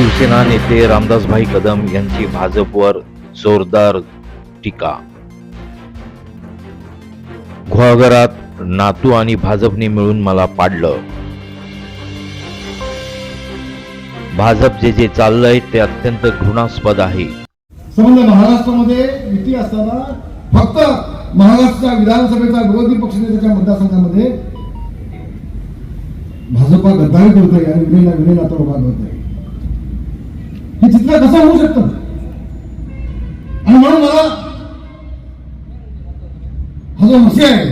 शिवसेना नेते रामदासभाई कदम यांची भाजपवर जोरदार टीका. गुहागरात नातू आणि भाजपने मिळून मला पाडलं. भाजप जे जे चाललंय ते अत्यंत घृणास्पद आहे. समजा महाराष्ट्रामध्ये युती असताना फक्त महाराष्ट्राच्या विधानसभेचा विरोधी पक्षनेत्याच्या मतदारसंघामध्ये भाजपा गद्दारी करतोय आणि विनयला विनय नाता उभा करतोय. हे चित्र कसं होऊ शकतं? आणि म्हणून मला हा जो विषय आहे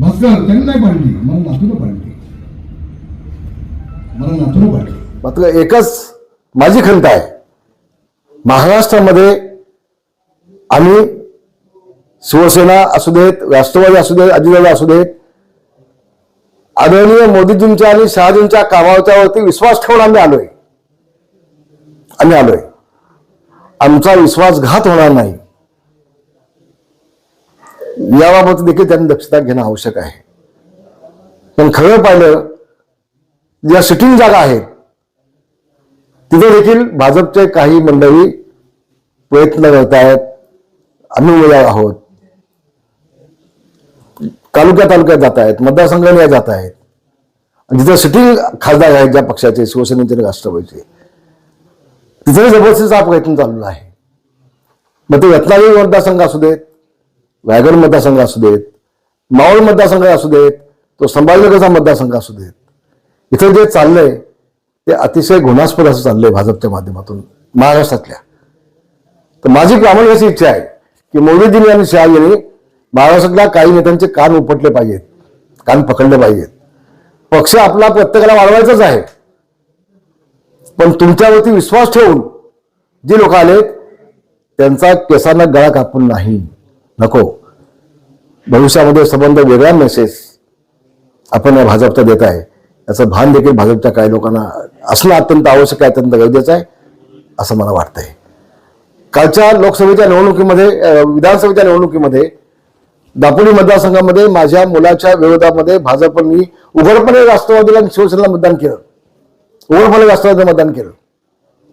भास्कर त्यांनी नाही पाडली मला नातून पाडली. मला नातून पाडली. मात्र एकच माझी खंत आहे. महाराष्ट्रामध्ये आम्ही शिवसेना असू देत राष्ट्रवादी असू देत अजितदादा असू देत आदरणीय मोदीजींच्या आणि शहाजींच्या कामावरती विश्वास ठेवून आम्ही आलोय. आम्ही आलोय. आमचा विश्वासघात होणार नाही. याबाबत देखील त्यांनी दक्षता घेणं आवश्यक आहे. पण खरं पाहिलं ज्या सिटिंग जागा आहेत तिथे देखील भाजपचे काही मंडळी प्रयत्न करत आहेत आम्ही उमेदवार आहोत. तालुक्या तालुक्यात जात आहेत मतदारसंघाने जात आहेत आणि सिटिंग खासदार आहेत ज्या पक्षाचे शिवसेनेचे आणि राष्ट्रवादीचे तिथे जबरदस्तीचा प्रयत्न चाललेला आहे. मग ते रत्नागिरी मतदारसंघ असू देत रायगड मतदारसंघ असू देत मावळ मतदारसंघ असू देत तो संभाजीनगरचा मतदारसंघ असू देत. इथं जे चाललंय ते अतिशय घृणास्पद असं चाललंय भाजपच्या माध्यमातून महाराष्ट्रातल्या. तर माझी प्रामाणिक अशी इच्छा आहे की मोदीजींनी आणि शहाजींनी महाराष्ट्रातल्या काही नेत्यांचे कान उपटले पाहिजेत कान पकडले पाहिजेत. पक्ष आपला प्रत्येकाला वाढवायचाच आहे. पण तुमच्यावरती विश्वास ठेवून जे लोक आलेत त्यांचा केसांना गळा कापून नाही. नको. भविष्यामध्ये संबंध वेगळा मेसेज आपण या भाजपचा देत आहे. याचं भान देखील भाजपच्या काही लोकांना असणं अत्यंत आवश्यक आहे अत्यंत गरजेचं आहे असं मला वाटतंय. कालच्या लोकसभेच्या निवडणुकीमध्ये विधानसभेच्या निवडणुकीमध्ये दापोली मतदारसंघामध्ये माझ्या मुलाच्या विरोधामध्ये भाजपनी उघडपणे राष्ट्रवादीला आणि शिवसेनेला मतदान केलं. उघडपणे राष्ट्रवादीचं मतदान केलं.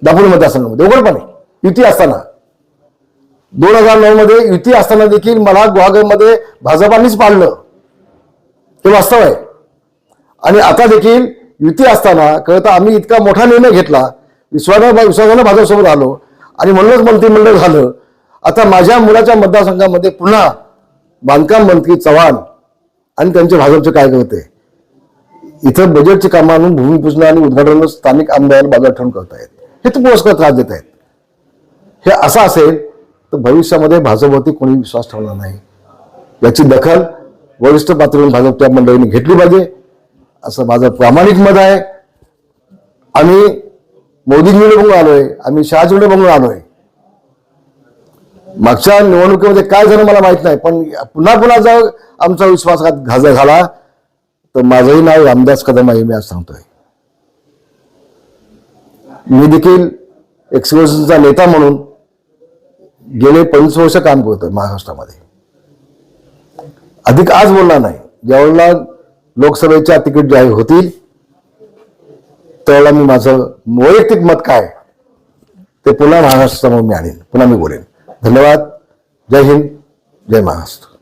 दापोली मतदारसंघामध्ये. उघडपणे युती असताना. दोन हजार नऊ मध्ये युती असताना देखील मला गुहागरमध्ये भाजपांनीच पाडलं. हे वास्तव आहे. आणि आता देखील युती असताना कळतं आम्ही इतका मोठा निर्णय घेतला. विश्वानं विश्वासानं भाजपसोबत आलो. आणि म्हणूनच मंत्रिमंडळ झालं. आता माझ्या मुलाच्या मतदारसंघामध्ये पुन्हा बांधकाम मंत्री चव्हाण आणि त्यांचे भाजपचे कार्यकर्ते. इथं बजेटची कामं आणून भूमिपूजन आणि उद्घाटन स्थानिक आमदार बाजार ठेवून करतायत. हे तर पुरस्कार त्रास देत आहेत. हे असं असेल तर भविष्यामध्ये भाजपवरती कोणी विश्वास ठेवणार नाही. याची दखल वरिष्ठ पातळीवर भाजपच्या मंडळीने घेतली पाहिजे असं माझं प्रामाणिक मत आहे. आम्ही मोदींकडे बघून आलोय आम्ही शहाजीकडे बघून आलोय. मागच्या निवडणुकीमध्ये काय झालं मला माहीत नाही पण पुन्हा पुन्हा जर आमचा विश्वासघात घाजा झाला तर माझंही नाव रामदास कदम आहे मी आज सांगतोय. मी देखील एक नेता म्हणून गेले पंचवीस वर्ष काम करतोय महाराष्ट्रामध्ये. अधिक आज बोलणार नाही. ज्यावेळेला लोकसभेच्या तिकीट जाहीर होतील त्यावेळेला मी माझं वैयक्तिक मत काय ते पुन्हा महाराष्ट्रासमोर मी आणेन. पुन्हा मी बोलेन. धन्यवाद. जय हिंद. जय महाराष्ट्र.